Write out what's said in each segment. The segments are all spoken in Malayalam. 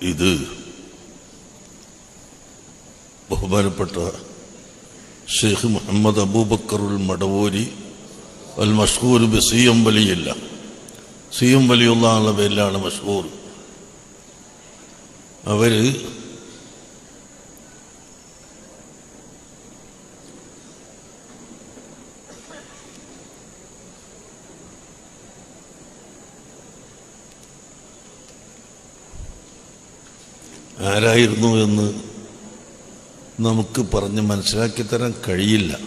ഇത് ബഹുമാനപ്പെട്ട ഷെയ്ഖ് മുഹമ്മദ് അബൂബക്കറുൽ മടവൂരി അൽ മഷ്കൂർ ബി സി എം വലിയില്ല. സി എം വലിയുള്ള ആളുടെ പേരിലാണ് മഷ്കൂർ അവർ ആരായിരുന്നു എന്ന് നമുക്ക് പറഞ്ഞ് മനസ്സിലാക്കി തരാൻ കഴിയില്ല.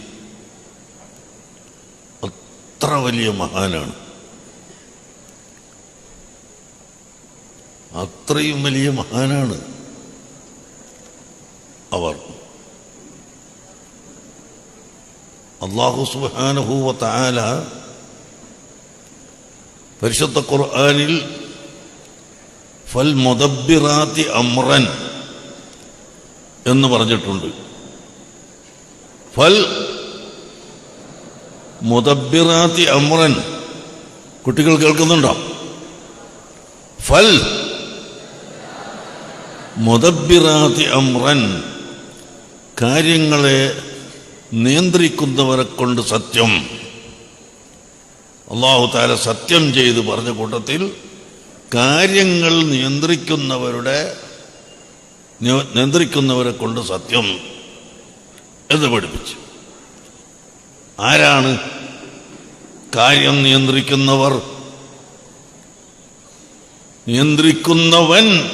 അത്ര വലിയ മഹാനാണ്. അത്രയും വലിയ മഹാനാണ് അവർ. അള്ളാഹു സുബാനഹൂവ താല പരിശുദ്ധ ഖുർആാനിൽ ഫൽ മുദബിറാത്തി അമ്രൻ എന്ന് പറഞ്ഞിട്ടുണ്ട്. ഫൽ മുദബിറാത്തി അമ്രൻ. കുട്ടികൾ കേൾക്കുന്നുണ്ടോ? ഫൽ മുദബിറാത്തി അമ്രൻ കാര്യങ്ങളെ നിയന്ത്രിക്കുന്നവരെ കൊണ്ട് സത്യം. അള്ളാഹു താര സത്യം ചെയ്ത് പറഞ്ഞ കൂട്ടത്തിൽ കാര്യങ്ങൾ നിയന്ത്രിക്കുന്നവരുടെ നിയന്ത്രിക്കുന്നവരെ കൊണ്ട് സത്യം എന്ന് പഠിപ്പിച്ചു. ആരാണ് കാര്യം നിയന്ത്രിക്കുന്നവർ? നിയന്ത്രിക്കുന്നവൻ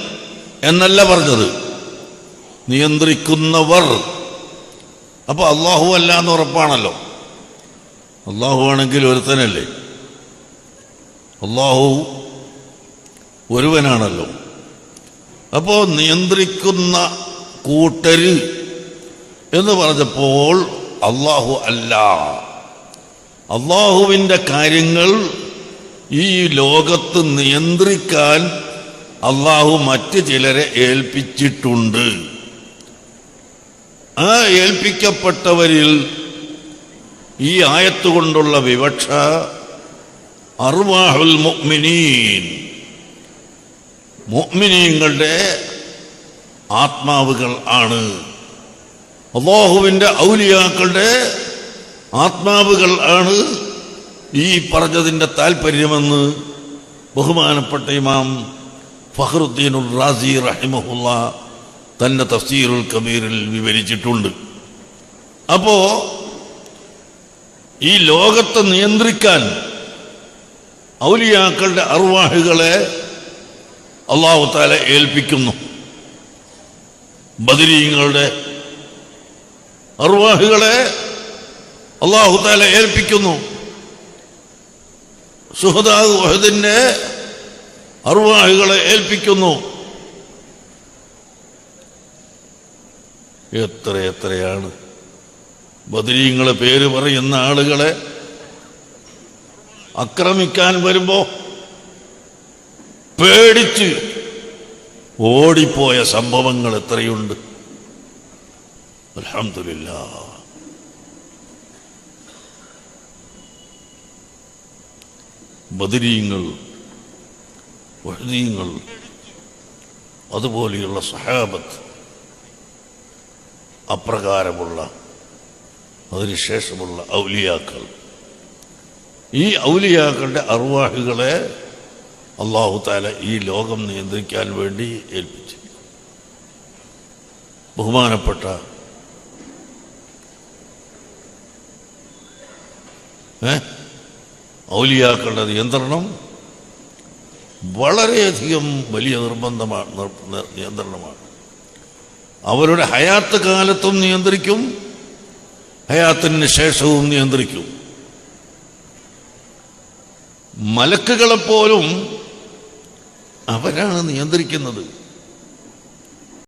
എന്നല്ല പറഞ്ഞത്. നിയന്ത്രിക്കുന്നവർ. അപ്പൊ അള്ളാഹു അല്ല എന്ന് ഉറപ്പാണല്ലോ. അള്ളാഹു ആണെങ്കിൽ ഒരുത്തനല്ലേ. അള്ളാഹു ഒരുവനാണല്ലോ. അപ്പോ നിയന്ത്രിക്കുന്ന കൂട്ടര് എന്ന് പറഞ്ഞപ്പോൾ അള്ളാഹു അല്ല. അള്ളാഹുവിന്റെ കാര്യങ്ങൾ ഈ ലോകത്ത് നിയന്ത്രിക്കാൻ അള്ളാഹു മറ്റ് ചിലരെ ഏൽപ്പിച്ചിട്ടുണ്ട്. ആ ഏൽപ്പിക്കപ്പെട്ടവരിൽ ഈ ആയത്തുകൊണ്ടുള്ള വിവക്ഷ അർവാഹുൽ മുഅ്മിനീൻ. മുഅ്മിനീങ്ങളുടെ ആത്മാവുകൾ ആണ്. അള്ളാഹുവിന്റെ ഔലിയാക്കളുടെ ആത്മാവുകൾ ആണ് ഈ പറഞ്ഞതിന്റെ താല്പര്യമെന്ന് ബഹുമാനപ്പെട്ട ഇമാം ഫഹറുദ്ദീനുൽ റാസി റഹിമഹുല്ല തന്റെ തഫ്സീറുൽ കബീറിൽ വിവരിച്ചിട്ടുണ്ട്. അപ്പോ ഈ ലോകത്തെ നിയന്ത്രിക്കാൻ ഔലിയാക്കളുടെ അർവാഹുകളെ അള്ളാഹു താല ഏൽപ്പിക്കുന്നു. ബദരീങ്ങളുടെ അർവാഹുകളെ അള്ളാഹു താല ഏൽപ്പിക്കുന്നു. സുഹദാദ് വഹദിന്റെ അർവാഹുകളെ ഏൽപ്പിക്കുന്നു. എത്ര എത്രയാണ് ബദരീങ്ങളെ പേര് പറയുന്ന ആളുകളെ ആക്രമിക്കാൻ വരുമ്പോ പേടിച്ച് ഓടിപ്പോയ സംഭവങ്ങൾ എത്രയുണ്ട്? അലഹമില്ല ബദരീങ്ങൾ വഹദീങ്ങൾ അതുപോലെയുള്ള സഹാബത്ത് അപ്രകാരമുള്ള അതിനുശേഷമുള്ള ഔലിയാക്കൾ. ഈ ഔലിയാക്കളുടെ അറുവാഹികളെ അള്ളാഹു താല ഈ ലോകം നിയന്ത്രിക്കാൻ വേണ്ടി ഏൽപ്പിച്ചു. ബഹുമാനപ്പെട്ട ഔലിയാക്കളുടെ നിയന്ത്രണം വളരെയധികം വലിയ നിർബന്ധമാണ് നിർ- നിർ- നിയന്ത്രണമാണ്. അവരുടെ ഹയാത്ത് കാലത്തും നിയന്ത്രിക്കും ഹയാത്തിന് ശേഷവും നിയന്ത്രിക്കും. മലക്കുകളെപ്പോലും അവരാണ് നിയന്ത്രിക്കുന്നത്.